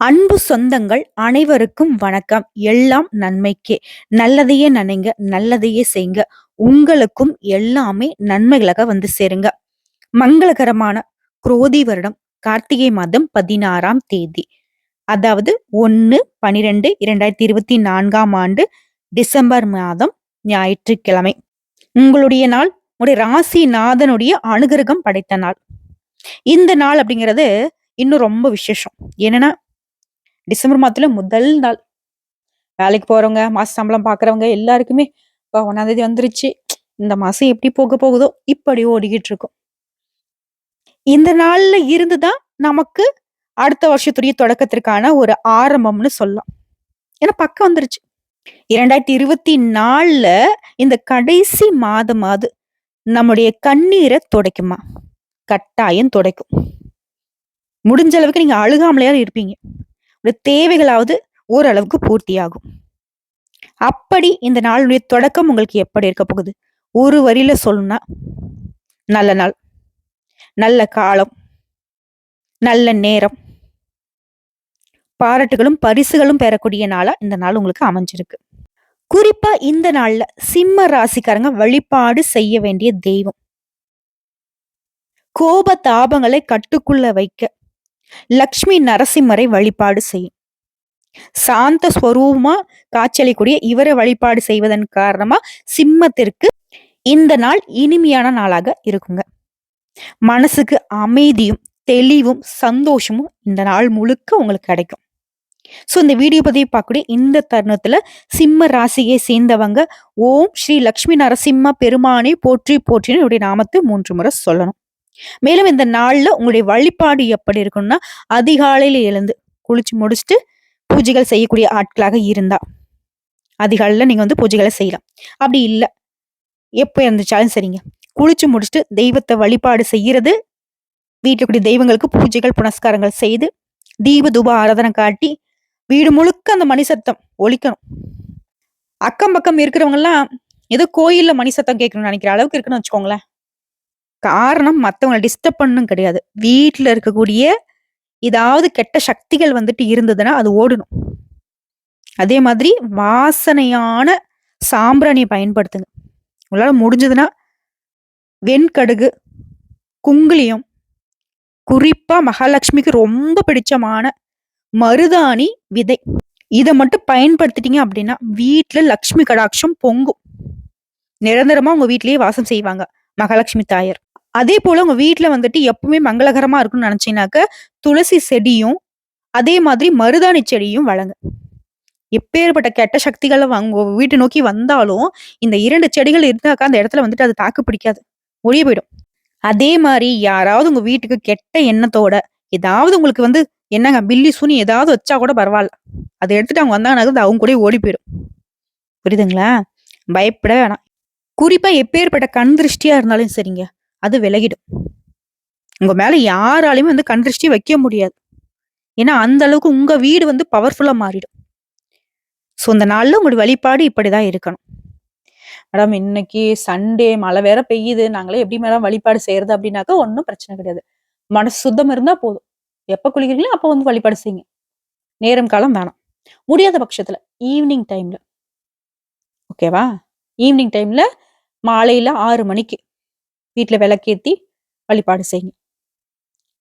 அன்பு சொந்தங்கள் அனைவருக்கும் வணக்கம். எல்லாம் நன்மைக்கே. நல்லதையே நினைங்க நல்லதையே செய்யுங்க உங்களுக்கும் எல்லாமே நன்மைகளாக வந்து சேருங்க. மங்களகரமான குரோதி வருடம் கார்த்திகை மாதம் பதினாறாம் தேதி. அதாவது ஒன்று பனிரெண்டு இரண்டாயிரத்தி இருபத்தி நான்காம் ஆண்டு டிசம்பர் மாதம் ஞாயிற்றுக்கிழமை. உங்களுடைய நாள் உடைய ராசிநாதனுடைய அனுகிரகம் படைத்த நாள். இந்த நாள் அப்படிங்கிறது இன்னும் ரொம்ப விசேஷம். என்னன்னா டிசம்பர் மாதத்துல முதல் நாள். வேலைக்கு போறவங்க மாச சம்பளம் பாக்குறவங்க எல்லாருக்குமே இப்போ ஒன்னாம் தேதி வந்துருச்சு. இந்த மாசம் எப்படி போக போகுதோ? இப்படி ஓடிக்கிட்டு இருக்கும் இந்த நாள்ல இருந்துதான் நமக்கு அடுத்த வருஷத்துடைய தொடக்கத்திற்கான ஒரு ஆரம்பம்னு சொல்லலாம். ஏன்னா பக்கம் வந்துருச்சு. இரண்டாயிரத்தி இருபத்தி நாலுல இந்த கடைசி மாதமாவது நம்முடைய கண்ணீரை துடைக்குமா? கட்டாயம் துடைக்கும். முடிஞ்ச அளவுக்கு நீங்க அழுகாமலையாவது இருப்பீங்க. தேவைகளாவது ஓரளவுக்கு பூர்த்தியாகும். அப்படி இந்த நாளுடைய தொடக்கம் உங்களுக்கு எப்படி இருக்க போகுது? ஒரு வரியில சொல்லணும்னா நல்ல நாள் நல்ல காலம் நல்ல நேரம். பாராட்டுகளும் பரிசுகளும் பெறக்கூடிய நாளா இந்த நாள் உங்களுக்கு அமைஞ்சிருக்கு. குறிப்பா இந்த நாள்ல சிம்ம ராசிக்காரங்க வழிபாடு செய்ய வேண்டிய தெய்வம். கோப தாபங்களை கட்டுக்குள்ள வைக்க லக்ஷ்மி நரசிம்மரை வழிபாடு செய்யும் சாந்த ஸ்வரூபமா காய்ச்சலிக்கூடிய இவரை வழிபாடு செய்வதன் காரணமா சிம்மத்திற்கு இந்த நாள் இனிமையான நாளாக இருக்குங்க. மனசுக்கு அமைதியும் தெளிவும் சந்தோஷமும் இந்த நாள் முழுக்க உங்களுக்கு கிடைக்கும். ஸோ இந்த வீடியோ பதிவு பார்க்கக்கூடிய இந்த தருணத்துல சிம்ம ராசியை சேர்ந்தவங்க ஓம் ஸ்ரீ லக்ஷ்மி நரசிம்ம பெருமானை போற்றி போற்றின்னு நாமத்தை மூன்று முறை சொல்லணும். மேலும் இந்த நாள்ல உங்களுடைய வழிபாடு எப்படி இருக்கும்னா அதிகாலையில எழுந்து குளிச்சு முடிச்சுட்டு பூஜைகள் செய்யக்கூடிய ஆட்களாக இருந்தா அதிகாலையில் நீங்க வந்து பூஜைகளை செய்யலாம். அப்படி இல்லை எப்போ இருந்துச்சாலும் சரிங்க. குளிச்சு முடிச்சுட்டு தெய்வத்தை வழிபாடு செய்யறது வீட்டுக்குடி தெய்வங்களுக்கு பூஜைகள் புனஸ்காரங்கள் செய்து தீப தூப ஆராதனை காட்டி வீடு முழுக்க அந்த மணி சத்தம் ஒழிக்கணும் அக்கம் பக்கம் இருக்கிறவங்க எல்லாம் ஏதோ கோயில்ல மணி சத்தம் கேட்கணும்னு நினைக்கிற அளவுக்கு இருக்குன்னு வச்சுக்கோங்களேன். காரணம் மற்றவங்களை டிஸ்டர்ப் பண்ணும் கிடையாது. வீட்டில் இருக்கக்கூடிய ஏதாவது கெட்ட சக்திகள் வந்துட்டு இருந்ததுன்னா, அது ஓடணும். அதே மாதிரி வாசனையான சாம்பிராணியை பயன்படுத்துங்க. உங்களால் முடிஞ்சதுன்னா வெண்கடுகு, குங்குலியம், குறிப்பாக மகாலட்சுமிக்கு ரொம்ப பிடிச்சமான மருதாணி விதை. இதை மட்டும் பயன்படுத்திட்டீங்க அப்படின்னா, வீட்டில் லக்ஷ்மி கடாட்சம் பொங்கும். நிரந்தரமாக உங்கள் வீட்லேயே வாசம் செய்வாங்க. மகாலட்சுமி தாயார். அதே போல உங்க வீட்டுல வந்துட்டு எப்பவுமே மங்களகரமா இருக்கும்னு நினைச்சீங்கன்னாக்க துளசி செடியும் அதே மாதிரி மருதாணி செடியும் வழங்க எப்பேற்பட்ட கெட்ட சக்திகள் உங்க வீட்டை நோக்கி வந்தாலும் இந்த இரண்டு செடிகள் இருந்தாக்கா அந்த இடத்துல வந்துட்டு அது தாக்கு பிடிக்காது. ஒழிய போயிடும். அதே மாதிரி யாராவது உங்க வீட்டுக்கு கெட்ட எண்ணத்தோட ஏதாவது உங்களுக்கு வந்து என்னங்க பில்லி சுனி ஏதாவது வச்சா கூட பரவாயில்ல. அதை எடுத்துட்டு அவங்க வந்தாங்கன்னா அவங்க கூட ஓடி போயிடும். புரியுதுங்களா? பயப்பட வேணாம். குறிப்பா எப்பேற்பட்ட கண் திருஷ்டியா இருந்தாலும் சரிங்க. அது விலகிடும். உங்க மேல யாராலையுமே வந்து கண் திருஷ்டி வைக்க முடியாது. ஏன்னா அந்த அளவுக்கு உங்க வீடு வந்து பவர்ஃபுல்லா மாறிடும். ஸோ இந்த நாளில் உங்களுடைய வழிபாடு இப்படிதான் இருக்கணும். மேடம் இன்னைக்கு சண்டே மழை வேற பெய்யுது. நாங்களே எப்படி மேடம் வழிபாடு செய்யறது அப்படின்னாக்கா ஒன்றும் பிரச்சனை கிடையாது. மனசு சுத்தம் இருந்தா போதும். எப்ப குளிக்கிறீங்களோ அப்போ வந்து வழிபாடு செய்யுங்க. நேரம் காலம் வேணாம். முடியாத பட்சத்துல ஈவினிங் டைம்ல ஓகேவா ஈவினிங் டைம்ல மாலையில ஆறு மணிக்கு வீட்டுல விளக்கேற்றி வழிபாடு செய்யுங்க.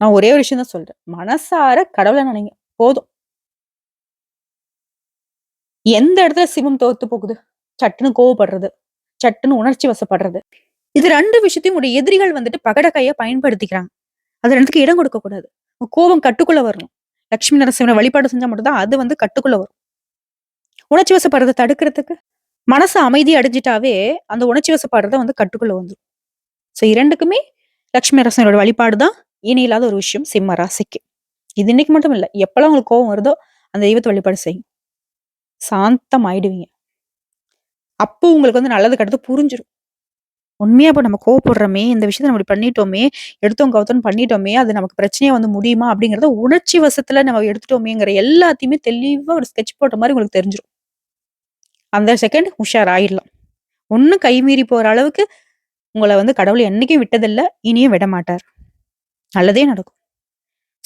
நான் ஒரே ஒரு விஷயம் தான் சொல்றேன். மனசார கடவுளை நினைங்க. போதும். எந்த இடத்துல சிவம் தோத்து போகுது? சட்டுன்னு கோவப்படுறது. சட்டுன்னு உணர்ச்சி வசப்படுறது. இது ரெண்டு விஷயத்தையும் உடைய எதிரிகள் வந்துட்டு பகடக்கைய பயன்படுத்திக்கிறாங்க. அது ரெண்டுக்கு இடம் கொடுக்க கூடாது. கோபம் கட்டுக்குள்ள வரணும். லட்சுமி நரசிம்மனை வழிபாடு செஞ்சா மட்டும்தான் அது வந்து கட்டுக்குள்ள வரும். உணர்ச்சி வசப்படுறதை தடுக்கிறதுக்கு மனசு அமைதி அடைஞ்சிட்டாவே அந்த உணர்ச்சி வசப்படுறத வந்து கட்டுக்குள்ள வந்துடும் ஸோ இரண்டுக்குமே லக்ஷ்மி நரசிம்மரோட வழிபாடு தான் இனி இல்லாத ஒரு விஷயம் சிம்ம ராசிக்கு. இது இன்னைக்கு மட்டும் இல்லை எப்பெல்லாம் உங்களுக்கு கோவம் வருதோ அந்த தெய்வத்தை வழிபாடு செய்யும். சாந்தம் ஆயிடுவீங்க அப்போ உங்களுக்கு வந்து நல்லது கெட்டது புரிஞ்சிடும் உண்மையா இப்போ நம்ம கோவப்படுறோமே இந்த விஷயத்த நம்ம பண்ணிட்டோமே எடுத்தோம் கவுத்தோம் பண்ணிட்டோமே அது நமக்கு பிரச்சனையா வந்து முடியுமா அப்படிங்கறத உணர்ச்சி வசத்துல நம்ம எடுத்துட்டோமேங்கிற எல்லாத்தையுமே தெளிவா ஒரு ஸ்கெட்ச் போட்ட மாதிரி உங்களுக்கு தெரிஞ்சிடும் அந்த செகண்ட் உஷார் ஆயிடலாம் ஒன்னும் கைமீறி போற அளவுக்கு உங்களை வந்து கடவுள் என்னைக்கும் விட்டதில்லை இனியும் விட மாட்டார் நல்லதே நடக்கும்.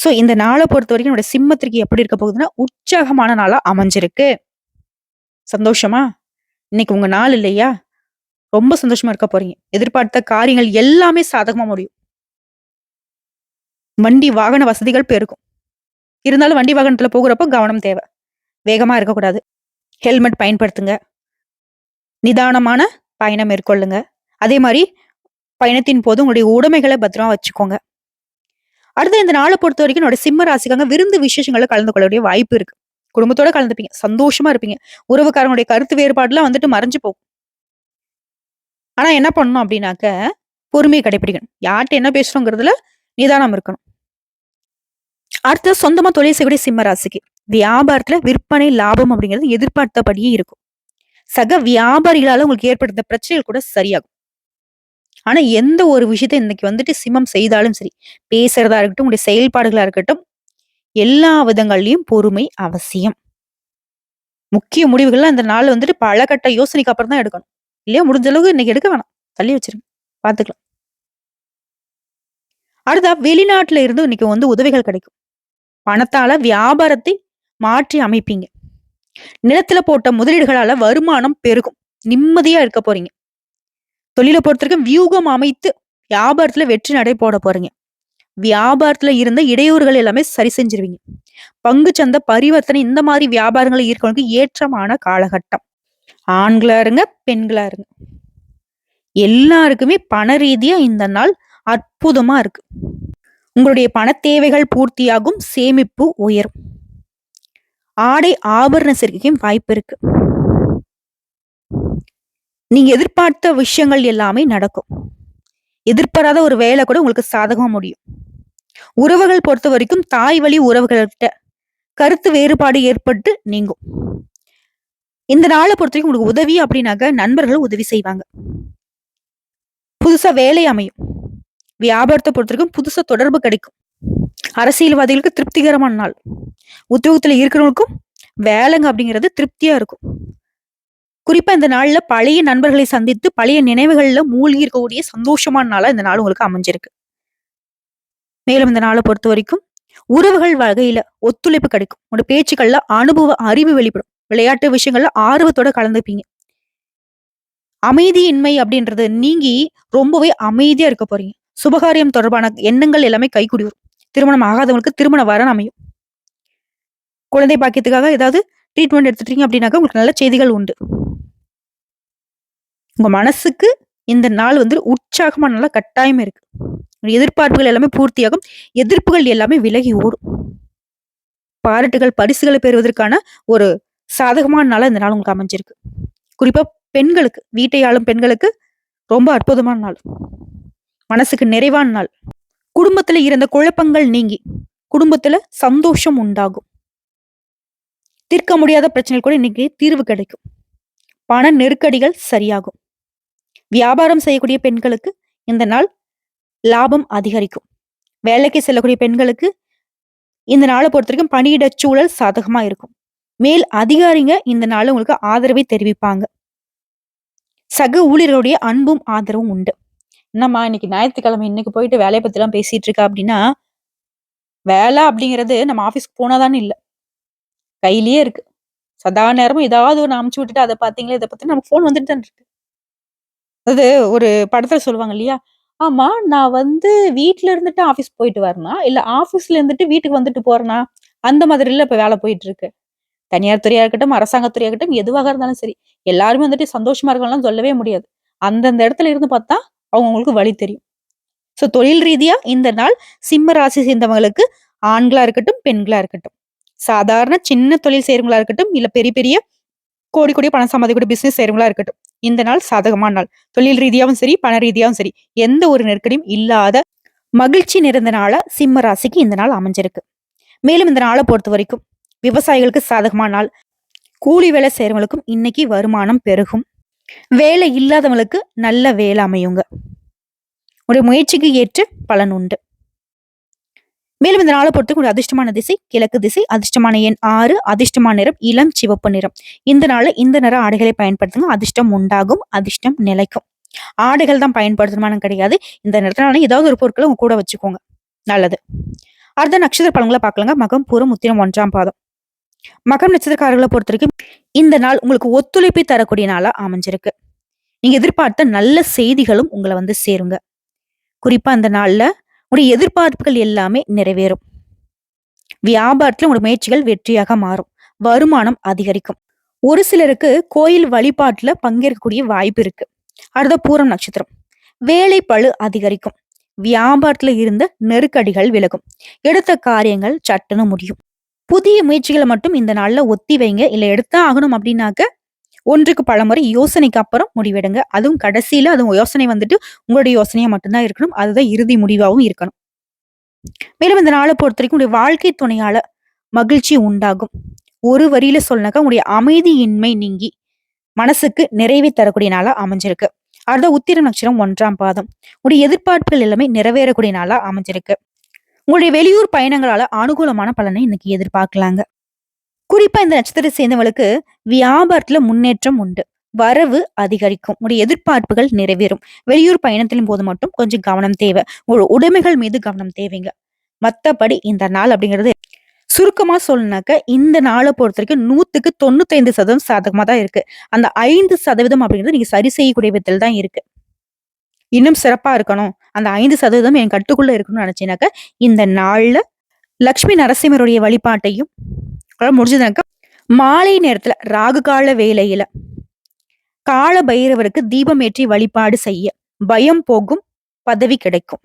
சோ இந்த நாளை பொறுத்த வரைக்கும் என்னோட சிம்மத்திற்கு எப்படி இருக்க போகுதுன்னா உற்சாகமான நாளா அமைஞ்சிருக்கு. சந்தோஷமா? இன்னைக்கு உங்க நாள் இல்லையா? ரொம்ப சந்தோஷமா இருக்க போறீங்க. எதிர்பார்த்த காரியங்கள் எல்லாமே சாதகமா முடியும். வண்டி வாகன வசதிகள் பெருகும். இருந்தாலும் வண்டி வாகனத்துல போகிறப்போ கவனம் தேவை. வேகமா இருக்கக்கூடாது. ஹெல்மெட் பயன்படுத்துங்க. நிதானமான பயணம் மேற்கொள்ளுங்க. அதே மாதிரி பயணத்தின் போது உங்களுடைய உடைமைகளை பத்திரமா வச்சுக்கோங்க. அடுத்து இந்த நாளை பொறுத்த வரைக்கும் என்னோட சிம்ம ராசிக்காங்க விருந்து விசேஷங்களை கலந்து கொள்ளக்கூடிய வாய்ப்பு இருக்கு. குடும்பத்தோட கலந்துப்பீங்க. சந்தோஷமா இருப்பீங்க. உறவுக்காரங்களுடைய கருத்து வேறுபாடுலாம் வந்துட்டு மறைஞ்சு போகும். ஆனா என்ன பண்ணணும் அப்படின்னாக்க பொறுமையை கடைபிடிக்கணும் யார்கிட்ட என்ன பேசுறோங்கிறதுல நிதானம் இருக்கணும். அடுத்த சொந்தமா தொழில் செய்யக்கூடிய சிம்ம ராசிக்கு. வியாபாரத்துல விற்பனை லாபம் அப்படிங்கிறது எதிர்பார்த்தபடியே இருக்கும். சக வியாபாரிகளால உங்களுக்கு ஏற்படுத்த பிரச்சனைகள் கூட சரியாகும். ஆனா எந்த ஒரு விஷயத்த இன்னைக்கு வந்துட்டு சிம்மம் செய்தாலும் சரி பேசுறதா இருக்கட்டும் உங்களுடைய செயல்பாடுகளா இருக்கட்டும் எல்லா விதங்கள்லயும் பொறுமை அவசியம். முக்கிய முடிவுகள்லாம் இந்த நாள் வந்துட்டு பல கட்ட யோசனைக்கு அப்புறம் தான் எடுக்கணும். இல்லையா? முடிஞ்ச அளவுக்கு இன்னைக்கு எடுக்க வேணாம். தள்ளி வச்சிருங்க. பாத்துக்கலாம். அடுத்தா வெளிநாட்டுல இருந்து இன்னைக்கு வந்து உதவிகள் கிடைக்கும். பணத்தால வியாபாரத்தை மாற்றி அமைப்பீங்க. நிலத்துல போட்ட முதலீடுகளால வருமானம் பெருகும். நிம்மதியா இருக்க போறீங்க. தொழிலை பொறுத்தவரைக்கும் வியூகம் அமைத்து வியாபாரத்துல வெற்றி நடை போட போறீங்க. வியாபாரத்துல இருந்த இடையூறுகள் எல்லாமே சரி செஞ்சிருவீங்க. பங்கு சந்தை பரிவர்த்தனை இந்த மாதிரி வியாபாரங்களை ஈர்க்கவனுக்கு ஏற்றமான காலகட்டம். ஆண்களா இருங்க பெண்களா இருங்க. எல்லாருக்குமே பண ரீதியா இந்த நாள் அற்புதமா இருக்கு. உங்களுடைய பண தேவைகள் பூர்த்தியாகும் சேமிப்பு உயரும். ஆடை ஆபரண சேர்க்கைக்கும் வாய்ப்பு இருக்கு. நீங்க எதிர்பார்த்த விஷயங்கள் எல்லாமே நடக்கும். எதிர்பாராத ஒரு வேலை கூட உங்களுக்கு சாதகமா முடியும். உறவுகள் பொறுத்த வரைக்கும் தாய் வழி உறவுகள்கிட்ட கருத்து வேறுபாடு ஏற்பட்டு நீங்கும். இந்த நாளை பொறுத்த வரைக்கும் உங்களுக்கு உதவி அப்படின்னாக்க நண்பர்கள் உதவி செய்வாங்க. புதுசா வேலை அமையும். வியாபாரத்தை பொறுத்த வரைக்கும் புதுசா தொடர்பு கிடைக்கும். அரசியல்வாதிகளுக்கு திருப்திகரமான நாள். உத்தியோகத்துல இருக்கிறவங்களுக்கும் வேலைங்க அப்படிங்கிறது திருப்தியா இருக்கும். குறிப்பா இந்த நாள்ல பழைய நண்பர்களை சந்தித்து பழைய நினைவுகள்ல மூழ்கி இருக்கக்கூடிய சந்தோஷமான நாளா இந்த நாள் உங்களுக்கு அமைஞ்சிருக்கு. மேலும் இந்த நாளை பொறுத்த வரைக்கும் உறவுகள் வகையில ஒத்துழைப்பு கிடைக்கும். உங்களோட பேச்சுக்கள்ல அனுபவ அறிவு வெளிப்படும். விளையாட்டு விஷயங்கள்ல ஆர்வத்தோட கலந்துப்பீங்க. அமைதியின்மை அப்படின்றது நீங்கி ரொம்பவே அமைதியா இருக்க போறீங்க. சுபகாரியம் தொடர்பான எண்ணங்கள் எல்லாமே கைகூடி வரும் திருமணம் ஆகாதவங்களுக்கு திருமண வரன் அமையும். குழந்தை பாக்கியத்துக்காக ஏதாவது ட்ரீட்மெண்ட் எடுத்துட்டீங்க அப்படின்னாக்கா உங்களுக்கு நல்ல செய்திகள் உண்டு. உங்க மனசுக்கு இந்த நாள் வந்து உற்சாகமான நல்லா கட்டாயம் இருக்கு. எதிர்பார்ப்புகள் எல்லாமே பூர்த்தியாகும். எதிர்ப்புகள் எல்லாமே விலகி ஓடும். பாராட்டுகள் பரிசுகளை பெறுவதற்கான ஒரு சாதகமான நாளா இந்த நாள் உங்களுக்கு அமைஞ்சிருக்கு. குறிப்பா பெண்களுக்கு வீட்டை ஆளும் பெண்களுக்கு ரொம்ப அற்புதமான நாள். மனசுக்கு நிறைவான நாள். குடும்பத்துல இருந்த குழப்பங்கள் நீங்கி குடும்பத்துல சந்தோஷம் உண்டாகும். தீர்க்க முடியாத பிரச்சனைகள் கூட இன்னைக்கு தீர்வு கிடைக்கும். பண நெருக்கடிகள் சரியாகும். வியாபாரம் செய்யக்கூடிய பெண்களுக்கு இந்த நாள் லாபம் அதிகரிக்கும். வேலைக்கு செல்லக்கூடிய பெண்களுக்கு இந்த நாளை பொறுத்த வரைக்கும் பணியிட சூழல் சாதகமா இருக்கும். மேல் அதிகாரிங்க இந்த நாள் உங்களுக்கு ஆதரவை தெரிவிப்பாங்க. சக ஊழியர்களுடைய அன்பும் ஆதரவும் உண்டு. என்னம்மா இன்னைக்கு ஞாயிற்றுக்கிழமை இன்னைக்கு போயிட்டு வேலையை பத்தி எல்லாம் பேசிட்டு இருக்கா அப்படின்னா வேலை அப்படிங்கிறது நம்ம ஆபீஸ்க்கு போனாதானே இல்லை. கையிலேயே இருக்கு. சதா நேரமும் ஏதாவது ஒன்று அமுச்சு விட்டுட்டு அதை பார்த்தீங்களா இதை பத்தி நமக்கு போன் வந்துட்டு தான் இருக்கு. அது ஒரு படத்துல சொல்லுவாங்க இல்லையா? ஆமா நான் வந்து வீட்ல இருந்துட்டு ஆபீஸ் போயிட்டு வரனா? இல்ல ஆபீஸ்ல இருந்துட்டு வீட்டுக்கு வந்துட்டு போறனா? அந்த மாதிரில இப்ப வேலை போயிட்டு இருக்கு. தனியார் துறையா இருக்கட்டும் அரசாங்கத்துறையா இருக்கட்டும் எதுவாக இருந்தாலும் சரி. எல்லாருமே வந்துட்டு சந்தோஷமா இருக்கலாம் சொல்லவே முடியாது. அந்தந்த இடத்துல இருந்து பார்த்தா அவங்கவுங்களுக்கு வழி தெரியும். ஸோ தொழில் ரீதியா இந்த நாள் சிம்ம ராசி சேர்ந்தவங்களுக்கு ஆண்களா இருக்கட்டும் பெண்களா இருக்கட்டும். சாதாரண சின்ன தொழில் செய்யறவங்களா இருக்கட்டும் இல்ல பெரிய பெரிய கோடி கோடி பணம் சம்பாதிக்கூடிய பிசினஸ் செய்யறவங்களா இருக்கட்டும். இந்த நாள் சாதகமான நாள். தொழில் ரீதியாகவும் சரி பண ரீதியாகவும் சரி எந்த ஒரு நெருக்கடியும் இல்லாத மகிழ்ச்சி நிறைந்த நாளா சிம்ம ராசிக்கு இந்த நாள் அமைஞ்சிருக்கு. மேலும் இந்த நாளை பொறுத்த வரைக்கும் விவசாயிகளுக்கு சாதகமான நாள். கூலி வேலை செய்கிறவங்களுக்கும் இன்னைக்கு வருமானம் பெருகும். வேலை இல்லாதவங்களுக்கு நல்ல வேலை அமையுங்க. உடைய முயற்சிக்கு ஏற்று பலன் உண்டு. மேலும் இந்த நாளை பொறுத்து ஒரு அதிர்ஷ்டமான திசை கிழக்கு திசை அதிர்ஷ்டமான எண் ஆறு அதிர்ஷ்டமான நிறம் இளம் சிவப்பு நிறம். இந்த நாளில் இந்த நிற ஆடைகளை பயன்படுத்துங்க. அதிர்ஷ்டம் உண்டாகும் அதிர்ஷ்டம் நிலைக்கும். ஆடைகள் தான் பயன்படுத்தணுமானு கிடையாது. இந்த நேரத்தினால ஏதாவது ஒரு பொருட்களை உங்க கூட வச்சுக்கோங்க. நல்லது. அடுத்த நட்சத்திர பலன்களை பார்க்கலாங்க. மகம் பூரம் உத்திரம் ஒன்றாம் பாதம். மகம் நட்சத்திரக்காரர்களை பொறுத்த வரைக்கும் இந்த நாள் உங்களுக்கு ஒத்துழைப்பை தரக்கூடிய நாளா அமைஞ்சிருக்கு. நீங்க எதிர்பார்த்த நல்ல செய்திகளும் உங்களை வந்து சேருங்க. குறிப்பா அந்த நாள்ல உங்களுடைய எதிர்பார்ப்புகள் எல்லாமே நிறைவேறும். வியாபாரத்துல உங்களுடைய முயற்சிகள் வெற்றியாக மாறும். வருமானம் அதிகரிக்கும். ஒரு சிலருக்கு கோயில் வழிபாட்டுல பங்கேற்கக்கூடிய வாய்ப்பு இருக்கு. அடுத்த பூரம் நட்சத்திரம். வேலை பழு அதிகரிக்கும். வியாபாரத்துல இருந்த நெருக்கடிகள் விலகும். எடுத்த காரியங்கள் சட்டுன்னு முடியும். புதிய முயற்சிகளை மட்டும் இந்த நாள்ல ஒத்தி வைங்க. இல்ல எடுத்தா ஆகணும் அப்படின்னாக்க ஒன்றுக்கு பலமுறை யோசனைக்கு அப்புறம் முடிவெடுங்க. அதுவும் கடைசியில அது யோசனை வந்துட்டு உங்களுடைய யோசனையா மட்டும்தான் இருக்கணும். அதுதான் இறுதி முடிவாகவும் இருக்கணும். மேலும் இந்த நாளை பொறுத்த வரைக்கும் உங்களுடைய வாழ்க்கை துணையால மகிழ்ச்சி உண்டாகும். ஒரு வரியில சொல்லனாக்கா உங்களுடைய அமைதியின்மை நீங்கி மனசுக்கு நிறைவை தரக்கூடிய நாளா அமைஞ்சிருக்கு. அடுத்த உத்திர நட்சத்திரம் ஒன்றாம் பாதம். உங்களுடைய எதிர்பார்ப்புகள் எல்லாமே நிறைவேறக்கூடிய நாளா அமைஞ்சிருக்கு. உங்களுடைய வெளியூர் பயணங்களால அனுகூலமான பலனை இன்னைக்கு எதிர்பார்க்கலாங்க. குறிப்பா இந்த நட்சத்திரம் சேர்ந்தவங்களுக்கு வியாபாரத்துல முன்னேற்றம் உண்டு. வரவு அதிகரிக்கும். உடைய எதிர்பார்ப்புகள் நிறைவேறும். வெளியூர் பயணத்தின் போது மட்டும் கொஞ்சம் கவனம் தேவை. ஒரு உடைமைகள் மீது கவனம் தேவைங்க. மத்தபடி இந்த நாள் அப்படிங்கிறது சுருக்கமா சொல்லனாக்க இந்த நாளை பொறுத்த வரைக்கும் நூத்துக்கு தொண்ணூத்தைந்து சதவீதம் சாதகமா தான் இருக்கு. அந்த ஐந்து சதவீதம் அப்படிங்கிறது நீங்க சரி செய்யக்கூடிய விதத்தில் தான் இருக்கு. இன்னும் சிறப்பா இருக்கணும். அந்த ஐந்து சதவீதம் என் கட்டுக்குள்ள இருக்கணும்னு நினைச்சீனாக்க இந்த நாள்ல லக்ஷ்மி நரசிம்மருடைய வழிபாட்டையும் முடிஞ்சதுனாக்கா மாலை நேரத்துல ராகு கால வேலையில கால பைரவருக்கு தீபம் ஏற்றி வழிபாடு செய்ய பயம் போகும் பதவி கிடைக்கும்.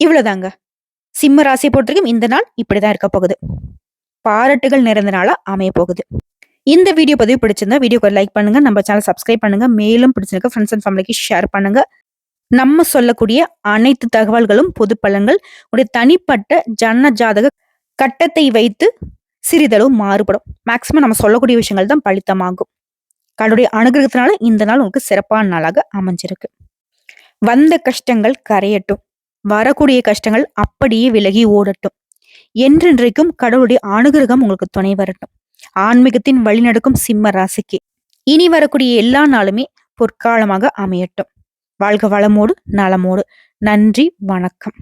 இவ்வளவுதாங்க. சிம்ம ராசியை பொறுத்திருக்கும் இந்த நாள் இப்படிதான் இருக்க போகுது. பாராட்டுகள் நிறைந்த நாளா அமைய போகுது. இந்த வீடியோ பதிவு பிடிச்சிருந்தா வீடியோக்கு லைக் பண்ணுங்க நம்ம சேனல் சப்ஸ்கிரைப் பண்ணுங்க மேலும் பிடிச்சிருக்க ஃப்ரெண்ட்ஸ் அண்ட் ஃபேமிலிக்கு ஷேர் பண்ணுங்க. நம்ம சொல்லக்கூடிய அனைத்து தகவல்களும் பொது பலன்கள் உடைய தனிப்பட்ட ஜன்ன ஜாதக கட்டத்தை வைத்து சிறிதளவு மாறுபடும். மேக்சிமம் நம்ம சொல்லக்கூடிய விஷயங்கள் தான் பழித்தமாகும். கடவுடைய அனுகிரகத்தினால இந்த நாள் உங்களுக்கு சிறப்பான நாளாக அமைஞ்சிருக்கு. வந்த கஷ்டங்கள் கரையட்டும். வரக்கூடிய கஷ்டங்கள் அப்படியே விலகி ஓடட்டும். என்றென்றைக்கும் கடவுளுடைய அனுகிரகம் உங்களுக்கு துணை வரட்டும். ஆன்மீகத்தின் வழிநடக்கும் சிம்ம ராசிக்கு இனி வரக்கூடிய எல்லா நாளுமே பொற்காலமாக அமையட்டும். வாழ்க வளமோடு நலமோடு. நன்றி வணக்கம்.